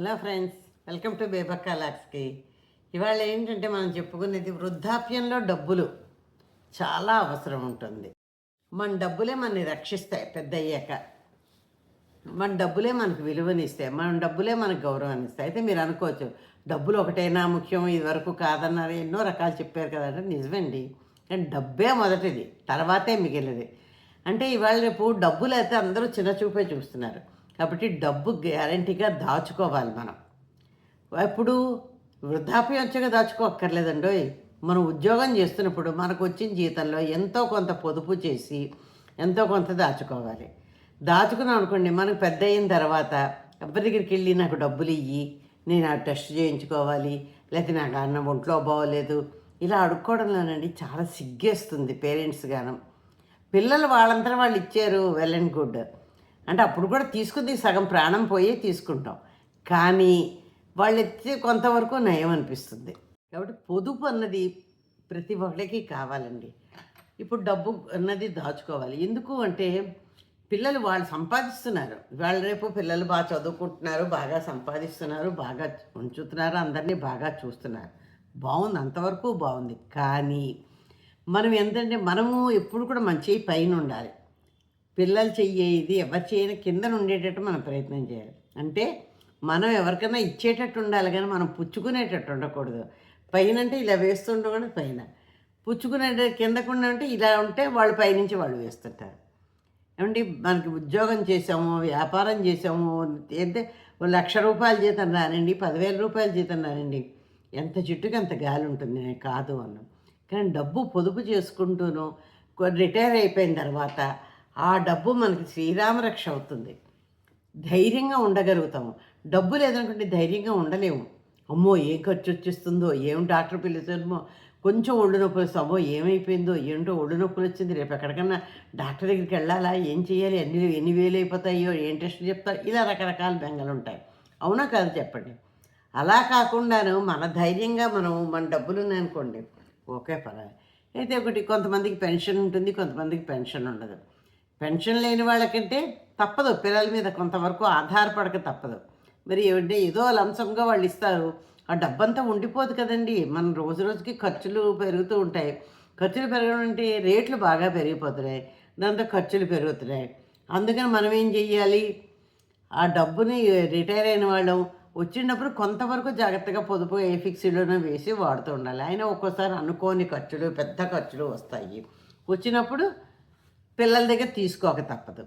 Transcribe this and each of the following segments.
Hello friends welcome to Bebakka లాక్స్కి. ఇవాళ ఏంటంటే మనం చెప్పుకునేది వృద్ధాప్యంలో డబ్బులు. చాలా అవసరం ఉంటుంది. మన డబ్బులే మనని రక్షిస్తాయి పెద్ద అయ్యాక మన డబ్బులే మనకు విలువనిస్తాయి. మన డబ్బులే మనకు గౌరవాన్ని ఇస్తాయి అయితే మీరు అనుకోవచ్చు డబ్బులు ఒకటైనా ముఖ్యం ఇది వరకు కాదన్నారు ఎన్నో రకాలు చెప్పారు కదంటే నిజమండి. కానీ డబ్బే మొదటిది తర్వాతే మిగిలినది అంటే ఇవాళ రేపు డబ్బులు అయితే అందరూ చిన్న చూపే చూస్తున్నారు. కాబట్టి డబ్బు గ్యారంటీగా దాచుకోవాలి మనం. ఇప్పుడు వృద్ధాప్యం వచ్చాక దాచుకోక్కర్లేదండో మనం ఉద్యోగం చేస్తున్నప్పుడు మనకు వచ్చిన జీతంలో ఎంతో కొంత పొదుపు చేసి ఎంతో కొంత దాచుకోవాలి. దాచుకున్నాం అనుకోండి మనకు పెద్ద అయిన తర్వాత ఎవరి దగ్గరికి వెళ్ళి నాకు డబ్బులు ఇయ్యి నేను ఆ టెస్ట్ చేయించుకోవాలి లేకపోతే నాకు అన్నం ఒంట్లో బాగోలేదు. ఇలా అడుక్కోవడంలోనండి చాలా సిగ్గేస్తుంది పేరెంట్స్ గానం. పిల్లలు వాళ్ళంతా వాళ్ళు ఇచ్చారు వెల్ అండ్ గుడ్. అంటే అప్పుడు కూడా తీసుకుంది సగం ప్రాణం పోయి తీసుకుంటాం. కానీ వాళ్ళు కొంతవరకు నయం అనిపిస్తుంది. కాబట్టి పొదుపు అన్నది ప్రతి ఒక్కరికి కావాలండి. ఇప్పుడు డబ్బు అన్నది దాచుకోవాలి. ఎందుకు అంటే పిల్లలు వాళ్ళు సంపాదిస్తున్నారు. వాళ్ళ రేపు పిల్లలు బాగా చదువుకుంటున్నారు బాగా సంపాదిస్తున్నారు బాగా ఉంచుతున్నారు అందరినీ బాగా చూస్తున్నారు. బాగుంది అంతవరకు బాగుంది. కానీ మనం ఏంటంటే మనము ఎప్పుడు కూడా మంచి పైన ఉండాలి. పిల్లలు చెయ్యే ఇది ఎవరి చేయని కింద ఉండేటట్టు మనం ప్రయత్నం చేయాలి. అంటే మనం ఎవరికైనా ఇచ్చేటట్టు ఉండాలి కానీ మనం పుచ్చుకునేటట్టు ఉండకూడదు. పైన అంటే ఇలా వేస్తుంటాం పైన. పుచ్చుకునే కిందకుండా అంటే ఇలా ఉంటే వాళ్ళు పైనుంచి వాళ్ళు వేస్తుంటారు. ఏమంటే మనకి ఉద్యోగం చేసాము వ్యాపారం చేసాము అంటే ఓ లక్ష రూపాయల జీతం రానండి పదివేల రూపాయల జీతం రానండి. ఎంత చెట్టుకి అంత గాలి ఉంటుంది నేను కాదు అన్నాను. కానీ డబ్బు పొదుపు చేసుకుంటూను రిటైర్ అయిపోయిన తర్వాత ఆ డబ్బు మనకి శ్రీరామరక్ష అవుతుంది. ధైర్యంగా ఉండగలుగుతాము. డబ్బు లేదనుకుంటే ధైర్యంగా ఉండలేము. అమ్మో ఏం ఖర్చు వచ్చేస్తుందో ఏం డాక్టర్ పిలుస్తుందో కొంచెం ఒళ్ళు నొప్పులు వస్తామో ఏమైపోయిందో ఏంటో ఒళ్ళు నొప్పులు వచ్చింది రేపు ఎక్కడికన్నా డాక్టర్ దగ్గరికి వెళ్ళాలా ఏం చేయాలి ఎన్ని ఎన్ని వేలు అయిపోతాయో ఏం టెస్ట్ చెప్తారు ఇలా రకరకాల బెంగలు ఉంటాయి. అవునా కాదు చెప్పండి? అలా కాకుండాను మన ధైర్యంగా మనం మన డబ్బులు ఉన్నాయనుకోండి ఓకే పర్వాలేదు. అయితే ఒకటి కొంతమందికి పెన్షన్ ఉంటుంది కొంతమందికి పెన్షన్ ఉండదు. పెన్షన్ లేని వాళ్ళకంటే తప్పదు. పిల్లల మీద కొంతవరకు ఆధారపడక తప్పదు. మరి ఏమంటే ఏదో లంసంగా వాళ్ళు ఇస్తారు. ఆ డబ్బంతా ఉండిపోదు కదండి. మనం రోజు రోజుకి ఖర్చులు పెరుగుతూ ఉంటాయి. ఖర్చులు పెరగడం అంటే రేట్లు బాగా పెరిగిపోతున్నాయి. దాంతో ఖర్చులు పెరుగుతున్నాయి. అందుకని మనం ఏం చెయ్యాలి? ఆ డబ్బుని రిటైర్ అయిన వాళ్ళం. వచ్చినప్పుడు కొంతవరకు జాగ్రత్తగా పొదుపు ఏ ఫిక్స్డ్లోనే వేసి వాడుతూ ఉండాలి. అయినా ఒక్కోసారి అనుకోని ఖర్చులు పెద్ద ఖర్చులు వస్తాయి. వచ్చినప్పుడు పిల్లల దగ్గర తీసుకోక తప్పదు.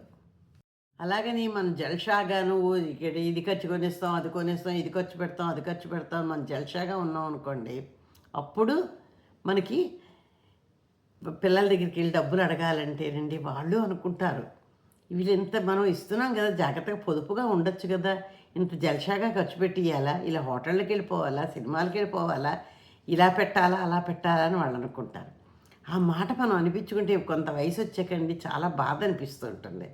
అలాగని మనం జల్షాగాను ఇక్కడ ఇది ఖర్చు కొనిస్తాం అది కొనిస్తాం ఇది ఖర్చు పెడతాం అది ఖర్చు పెడతాం మనం జల్షాగా ఉన్నాం అనుకోండి అప్పుడు మనకి పిల్లల దగ్గరికి వెళ్ళి డబ్బులు అడగాలంటేనండి వాళ్ళు అనుకుంటారు. వీళ్ళు ఇంత మనం ఇస్తున్నాం కదా జాగ్రత్తగా పొదుపుగా ఉండొచ్చు కదా ఇంత జల్షాగా ఖర్చు పెట్టి ఇవ్వాలా ఇలా హోటళ్ళకి వెళ్ళిపోవాలా సినిమాలకి వెళ్ళిపోవాలా ఇలా పెట్టాలా అలా పెట్టాలా అని వాళ్ళు అనుకుంటారు. ఆ మాట మనం అనిపించుకుంటే కొంత వయసు వచ్చాకండి చాలా బాధ అనిపిస్తూ ఉంటుంది.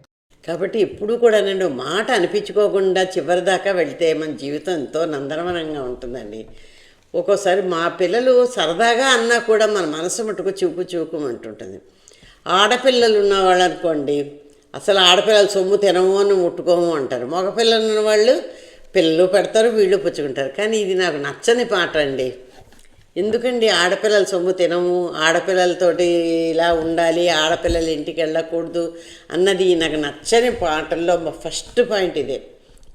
కాబట్టి ఎప్పుడు కూడా నేను మాట అనిపించుకోకుండా చివరి దాకా వెళ్తే మన జీవితం ఎంతో నందనవనంగా ఉంటుందండి. ఒక్కోసారి మా పిల్లలు సరదాగా అన్నా కూడా మన మనసు మటుకు చూపు చూకుమంటుంటుంది ఆడపిల్లలు ఉన్నవాళ్ళు అనుకోండి అసలు ఆడపిల్లలు సొమ్ము తినము అని ముట్టుకోము అంటారు. మగపిల్లలు ఉన్నవాళ్ళు పిల్లలు పెడతారు వీళ్ళు పుచ్చుకుంటారు. కానీ ఇది నాకు నచ్చని పాట అండి. ఎందుకండి ఆడపిల్లల సొమ్ము తినము? ఆడపిల్లలతోటి ఇలా ఉండాలి ఆడపిల్లల ఇంటికి వెళ్ళకూడదు అన్నది నాకు నచ్చని పాటల్లో ఫస్ట్ పాయింట్ ఇదే.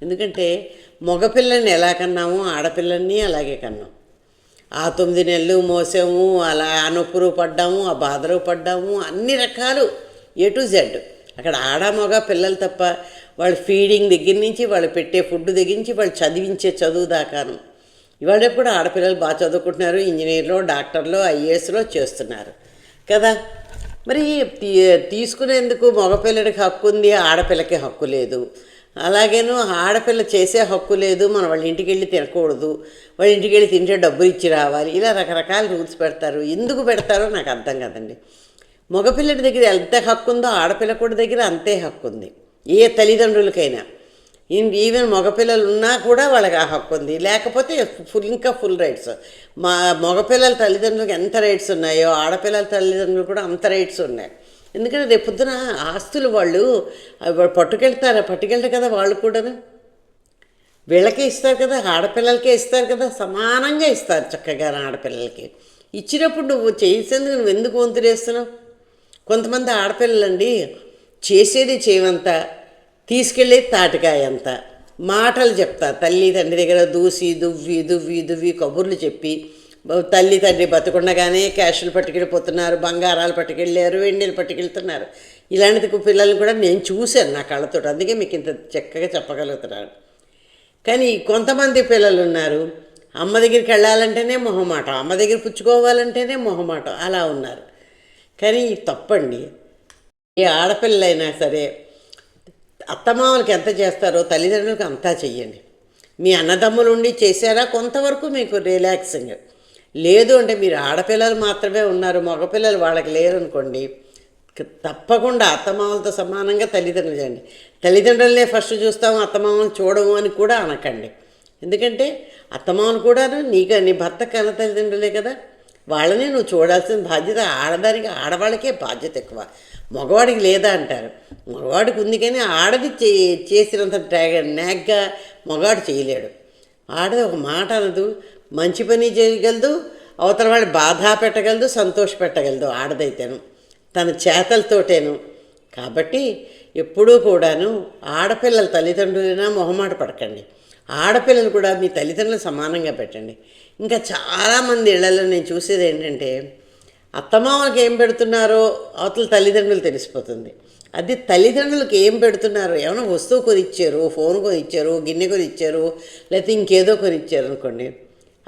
ఎందుకంటే మగపిల్లని ఎలా కన్నామో ఆడపిల్లల్ని అలాగే కన్నాం. ఆ తొమ్మిది నెలలు మోసాము అలా ఆ నొప్పులు పడ్డాము ఆ బాధలు పడ్డాము అన్ని రకాలు ఏ టు జెడ్. అక్కడ ఆడ మగ పిల్లలు తప్ప వాళ్ళు ఫీడింగ్ దగ్గర నుంచి వాళ్ళు పెట్టే ఫుడ్ దగ్గర నుంచి వాళ్ళు చదివించే చదువు దాకాను. ఇవాళ కూడా ఆడపిల్లలు బాగా చదువుకుంటున్నారు ఇంజనీర్లో డాక్టర్లో ఐఏఎస్లో చేస్తున్నారు. కదా? మరి తీ- తీసుకునేందుకు మగపిల్లడికి హక్కు ఉంది ఆడపిల్లకి హక్కు లేదు. అలాగేను ఆడపిల్ల చేసే హక్కు లేదు మనం వాళ్ళ ఇంటికి వెళ్ళి తినకూడదు వాళ్ళ ఇంటికి వెళ్ళి తింటే డబ్బులు ఇచ్చి రావాలి ఇలా రకరకాల రూల్స్ పెడతారు. ఎందుకు పెడతారో నాకు అర్థం కదండి. మగపిల్లడి దగ్గర ఎంత హక్కు ఉందో ఆడపిల్ల కూడా దగ్గర అంతే హక్కు ఉంది. ఏ తల్లిదండ్రులకైనా. ఈవెన్ మగపిల్లలు ఉన్నా కూడా వాళ్ళకి ఆ హక్కు ఉంది. లేకపోతే ఫుల్ ఇంకా ఫుల్ రైట్స్. మా మగపిల్లల తల్లిదండ్రులకు ఎంత రైట్స్ ఉన్నాయో ఆడపిల్లల తల్లిదండ్రులు కూడా అంత రైట్స్ ఉన్నాయి. ఎందుకంటే రేపు పొద్దున ఆస్తులు వాళ్ళు పట్టుకెళ్తారు పట్టుకెళ్తారు కదా వాళ్ళు కూడాను. వీళ్ళకే ఇస్తారు కదా ఆడపిల్లలకే ఇస్తారు కదా సమానంగా ఇస్తారు చక్కగా ఆడపిల్లలకి. ఇచ్చినప్పుడు నువ్వు చేసేందుకు నువ్వు ఎందుకు వంతులేస్తున్నావు కొంతమంది ఆడపిల్లలండి చేసేది చేయవంతా తీసుకెళ్ళి తాటికాయ అంత. మాటలు చెప్తా. తల్లి తండ్రి దగ్గర దూసి దువ్వి దువ్వి దువ్వి కబుర్లు చెప్పి తల్లి తండ్రి బతుకుండగానే క్యాషులు పట్టుకెళ్ళిపోతున్నారు బంగారాలు పట్టుకెళ్ళారు వెండిలు పట్టుకెళ్తున్నారు. ఇలాంటి పిల్లల్ని కూడా నేను చూశాను నా కళ్ళతో అందుకే మీకు ఇంత చక్కగా చెప్పగలుగుతున్నాను. కానీ కొంతమంది పిల్లలు ఉన్నారు అమ్మ దగ్గరికి వెళ్ళాలంటేనే మొహమాటం అమ్మ దగ్గర పుచ్చుకోవాలంటేనే మొహమాటం అలా ఉన్నారు. కానీ తప్పండి. ఏ ఆడపిల్లలైనా సరే అత్తమామలకి ఎంత చేస్తారో తల్లిదండ్రులకు అంతా చెయ్యండి. మీ అన్నదమ్ములు ఉండి చేశారా? కొంతవరకు మీకు రిలాక్సింగ్ లేదు అంటే మీరు ఆడపిల్లలు మాత్రమే ఉన్నారు మగపిల్లలు వాళ్ళకి లేరు అనుకోండి తప్పకుండా అత్తమామలతో సమానంగా తల్లిదండ్రులు చేయండి. తల్లిదండ్రులనే ఫస్ట్ చూస్తాము అత్తమామలు చూడము అని కూడా అనకండి. ఎందుకంటే అత్తమామలు కూడాను నీకు నీ భర్త కన్న తల్లిదండ్రులే కదా. వాళ్ళని నువ్వు చూడాల్సిన బాధ్యత ఆడదానికి ఆడవాళ్ళకే బాధ్యత ఎక్కువ. మగవాడికి లేదా అంటారు. మగవాడికి ఉంది కానీ ఆడది చే చేసినంత ట్యాగ నాగ్గా మగవాడు చేయలేడు. ఆడది ఒక మాట అనదు. మంచి పని చేయగలదు. అవతల వాళ్ళు బాధ పెట్టగలదు సంతోష పెట్టగలదు ఆడదైతేను. తన చేతలతోటేను. కాబట్టి ఎప్పుడూ కూడాను ఆడపిల్లల తల్లిదండ్రులైనా మొహమాట పడకండి. ఆడపిల్లలు కూడా మీ తల్లిదండ్రులు సమానంగా పెట్టండి. ఇంకా చాలామంది ఇళ్ళలో నేను చూసేది ఏంటంటే అత్తమామలకు ఏం పెడుతున్నారో అవతల తల్లిదండ్రులు తెలిసిపోతుంది. అది తల్లిదండ్రులకు ఏం పెడుతున్నారో ఏమైనా వస్తువు కొనిచ్చారు ఫోన్ కొనిచ్చారు గిన్నె కొనిచ్చారు లేకపోతే ఇంకేదో కొనిచ్చారు అనుకోండి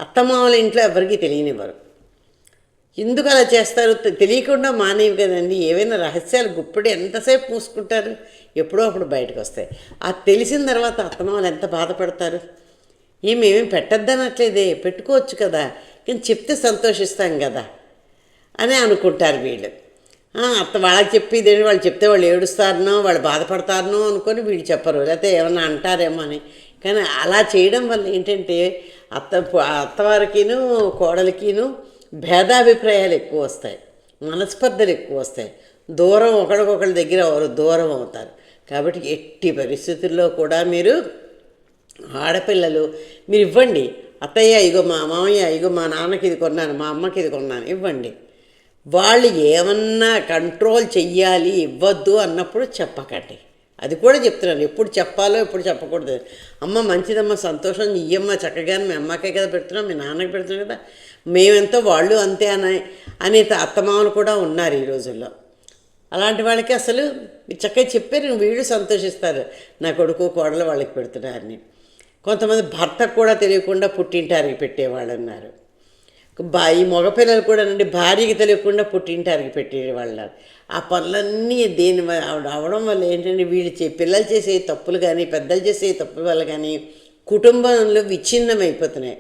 అత్తమామల ఇంట్లో ఎవరికీ తెలియనివ్వరు. ఎందుకు అలా చేస్తారు? తె- తెలియకుండా మానేవి కదండి. ఏవైనా రహస్యాలు గుప్పడి ఎంతసేపు పూసుకుంటారు ఎప్పుడో అప్పుడు బయటకు వస్తాయి. ఆ తెలిసిన తర్వాత అత్తమామలు ఎంత బాధపడతారు? ఏమేమేం పెట్టద్దనట్లేదే పెట్టుకోవచ్చు కదా కానీ చెప్తే సంతోషిస్తాం కదా అని అనుకుంటారు వీళ్ళు. అత్త వాళ్ళకి చెప్పేదే వాళ్ళు చెప్తే వాళ్ళు ఏడుస్తారనో వాళ్ళు బాధపడతారనో అనుకొని వీళ్ళు చెప్పరు. లేకపోతే ఏమన్నా అంటారేమో అని. కానీ అలా చేయడం వల్ల ఏంటంటే అత్త అత్తవారికిను కోడలికిను భేదాభిప్రాయాలు ఎక్కువ వస్తాయి. మనస్పర్ధలు ఎక్కువ వస్తాయి. దూరం ఒకరికొకరి దగ్గర ఎవరు దూరం అవుతారు. కాబట్టి ఎట్టి పరిస్థితుల్లో కూడా మీరు ఆడపిల్లలు మీరు ఇవ్వండి. అత్తయ్య ఇగో మా మామయ్య ఇగో మా నాన్నకి ఇది కొన్నాను మా అమ్మకి ఇది కొన్నాను ఇవ్వండి. వాళ్ళు ఏమన్నా కంట్రోల్ చెయ్యాలి ఇవ్వద్దు అన్నప్పుడు చెప్పకండి. అది కూడా చెప్తున్నాను ఎప్పుడు చెప్పాలో ఎప్పుడు చెప్పకూడదు. అమ్మ మంచిదమ్మ సంతోషం ఇయ్యమ్మ చక్కగా మీ అమ్మకే కదా పెడుతున్నాం మీ నాన్నకి పెడుతున్నాం కదా. మేమెంతో వాళ్ళు అంతే అని అనే అత్తమామలు కూడా ఉన్నారు ఈ రోజుల్లో. అలాంటి వాళ్ళకి అసలు చక్కగా చెప్పారు వీళ్ళు సంతోషిస్తారు. నా కొడుకు కోడలు వాళ్ళకి పెడుతున్నారని. కొంతమంది భర్తకు కూడా తెలియకుండా పుట్టింటారికి పెట్టేవాళ్ళు ఉన్నారు బా ఈ మగపిల్లలు కూడా నుండి భార్యకి తెలియకుండా పుట్టింటారికి పెట్టేవాళ్ళు ఆ పనులన్నీ దేని అవడం వల్ల ఏంటంటే వీళ్ళు చే పిల్లలు చేసే తప్పులు కానీ పెద్దలు చేసే తప్పుల వల్ల కానీ కుటుంబంలో విచ్ఛిన్నమైపోతున్నాయి.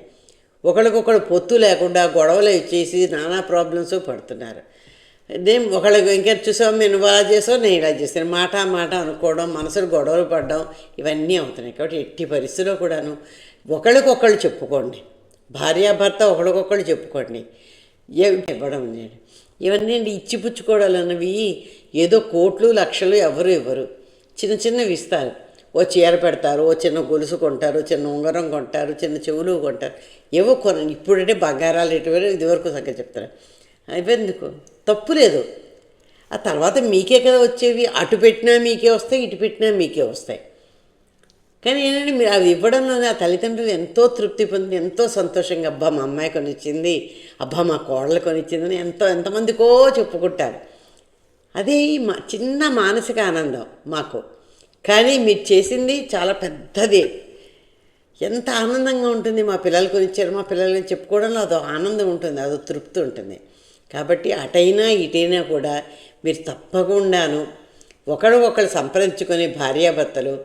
ఒకరికొకరు పొత్తు లేకుండా గొడవలు చేసి నానా ప్రాబ్లమ్స్ పడుతున్నారు. ఇదేం ఒకళ్ళకి ఇంకా చూసావు? నేను ఇలా చేసావు నేను ఇలా చేశాను. మాట మాట అనుకోవడం మనసులు గొడవలు పడడం ఇవన్నీ అవుతున్నాయి. కాబట్టి ఎట్టి పరిస్థితిలో కూడాను ఒకళ్ళకొకళ్ళు చెప్పుకోండి. భార్యాభర్త ఒకళ్ళకొకళ్ళు చెప్పుకోండి. ఇవ్వడం లేదు. ఇవన్నీ అండి ఇచ్చిపుచ్చుకోవడాలు అన్నవి ఏదో కోట్లు లక్షలు ఎవరు ఇవ్వరు. చిన్న చిన్నవి ఇస్తారు ఓ చీర పెడతారు ఓ చిన్న గొలుసు కొంటారు చిన్న ఉంగరం కొంటారు చిన్న చెవులు కొంటారు. ఏవో కొన ఇప్పుడంటే బంగారాలు ఇటువంటి ఇదివరకు సంగతి చెప్తారు? అయిపోయింది తప్పు లేదు. ఆ తర్వాత మీకే కదా వచ్చేవి. అటు పెట్టినా మీకే వస్తాయి ఇటు పెట్టినా మీకే వస్తాయి. కానీ ఏంటంటే మీరు అవి ఇవ్వడంలోనే ఆ తల్లిదండ్రులు ఎంతో తృప్తి పొంది ఎంతో సంతోషంగా అబ్బా మా అమ్మాయి కొనిచ్చింది అబ్బా మా కోడలు కొనిచ్చిందని ఎంతో ఎంతమందికో చెప్పుకుంటారు. అదే మా చిన్న మానసిక ఆనందం మాకు. కానీ మీరు చేసింది చాలా పెద్దది. ఎంత ఆనందంగా ఉంటుంది మా పిల్లలు కొనిచ్చారు మా పిల్లల్ని చెప్పుకోవడంలో అదో ఆనందం ఉంటుంది అదో తృప్తి ఉంటుంది. కాబట్టి అటైనా ఇటైనా కూడా మీరు తప్పకుండాను ఒకరు ఒకరు సంప్రదించుకొని భార్యాభర్తలు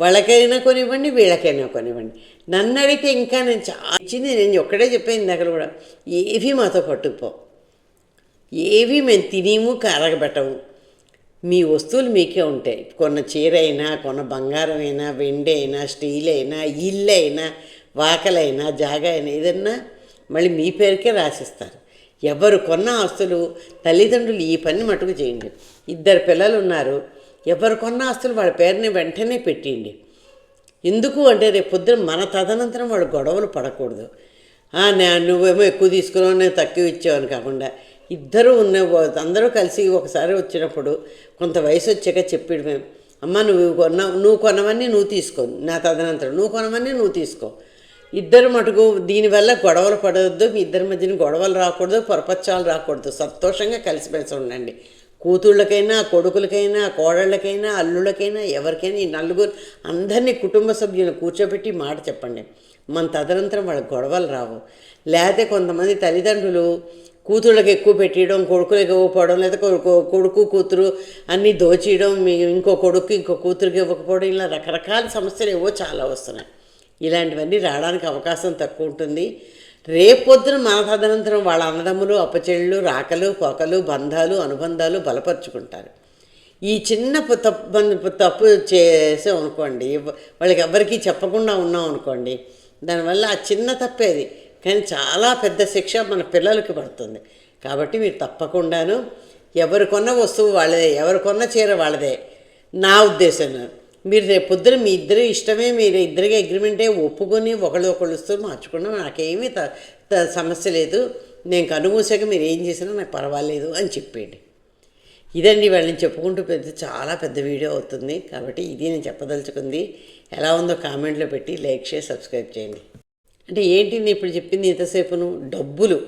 వాళ్ళకైనా కొనివ్వండి వీళ్ళకైనా కొనివ్వండి. నన్ను అడిగితే ఇంకా నేను చాలా ఇచ్చింది నేను ఒక్కడే చెప్పాను దగ్గర కూడా ఏవి మాతో పట్టుకుపో. ఏవి మేము తినేము కరగబెట్టము. మీ వస్తువులు మీకే ఉంటాయి. కొన్న చీర అయినా కొన్న బంగారం అయినా వెండి అయినా స్టీల్ అయినా ఇల్లు అయినా వాకలైనా జాగా అయినా ఏదన్నా మళ్ళీ మీ పేరుకే రాసిస్తారు. ఎవరు కొన్న ఆస్తులు తల్లిదండ్రులు ఈ పని మటుకు చేయండి. ఇద్దరు పిల్లలు ఉన్నారు. ఎవరు కొన్న ఆస్తులు వాళ్ళ పేరుని వెంటనే పెట్టిండి ఎందుకు అంటే రేపు పొద్దున మన తదనంతరం వాళ్ళు గొడవలు పడకూడదు. నువ్వేమో ఎక్కువ తీసుకున్నావు నేను తక్కువ ఇచ్చావని కాకుండా ఇద్దరు ఉన్న అందరూ కలిసి ఒకసారి వచ్చినప్పుడు కొంత వయసు వచ్చాక చెప్పాడు మేము. అమ్మ నువ్వు కొన్నావు నువ్వు కొనవన్నీ నువ్వు తీసుకో నా తదనంతరం నువ్వు కొనవన్నీ నువ్వు తీసుకో. ఇద్దరు మటుకు దీనివల్ల గొడవలు పడవద్దు మీ ఇద్దరి మధ్యన గొడవలు రాకూడదు పొరపచ్చాలు రాకూడదు. సంతోషంగా కలిసిమెలిసి ఉండండి. కూతుళ్ళకైనా కొడుకులకైనా కోడళ్ళకైనా అల్లుళ్ళకైనా ఎవరికైనా ఈ నలుగురు అందరినీ కుటుంబ సభ్యులను కూర్చోబెట్టి మాట చెప్పండి. మన తదనంతరం వాళ్ళకి గొడవలు రావు. లేకపోతే కొంతమంది తల్లిదండ్రులు కూతుళ్ళకి ఎక్కువ పెట్టియడం కొడుకులకు ఇవ్వకపోవడం లేదా కొడుకు కొడుకు కూతురు అన్నీ దోచేయడం ఇంకో కొడుకు ఇంకో కూతురికి ఇవ్వకపోవడం ఇలా రకరకాల సమస్యలు ఏవో చాలా వస్తున్నాయి. ఇలాంటివన్నీ రావడానికి అవకాశం తక్కువ ఉంటుంది రేపొద్దున మన తదనంతరం వాళ్ళ అన్నదమ్ములు అప్పచెళ్ళు రాకలు పొకలు బంధాలు అనుబంధాలు బలపరుచుకుంటారు. ఈ చిన్న తప్పు తప్పు చేసాం అనుకోండి వాళ్ళకి ఎవరికీ చెప్పకుండా ఉన్నాం అనుకోండి దానివల్ల ఆ చిన్న తప్పేది కానీ చాలా పెద్ద శిక్ష మన పిల్లలకి పడుతుంది. కాబట్టి మీరు తప్పకుండాను ఎవరు కొన్న వస్తువు వాళ్ళదే ఎవరు కొన్న చీర వాళ్ళదే నా ఉద్దేశం మీరు రేపు పొద్దున మీ ఇద్దరు ఇష్టమే మీరు ఇద్దరికి అగ్రిమెంటే ఒప్పుకొని ఒకళ్ళు ఒకళ్ళు ఇస్తూ మార్చుకున్నా. నాకేమీ త త- సమస్య లేదు. నేను కనుమూసాక మీరు ఏం చేసినా నాకు పర్వాలేదు అని చెప్పేయండి. ఇదండి వాళ్ళని చెప్పుకుంటూ పెద్ద చాలా పెద్ద వీడియో అవుతుంది. కాబట్టి ఇది నేను చెప్పదలుచుకుంది. ఎలా ఉందో కామెంట్లో పెట్టి లైక్ చేసి సబ్స్క్రైబ్ చేయండి. అంటే ఏంటి నేను ఇప్పుడు చెప్పింది ఇంతసేపును? డబ్బులు.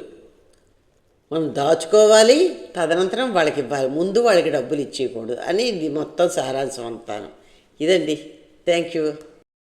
మనం దాచుకోవాలి తదనంతరం వాళ్ళకి ఇవ్వాలి. ముందు వాళ్ళకి డబ్బులు ఇచ్చేయకూడదు. అని ఇది మొత్తం సారాంశం అంతాను. ఇదండి థ్యాంక్ యూ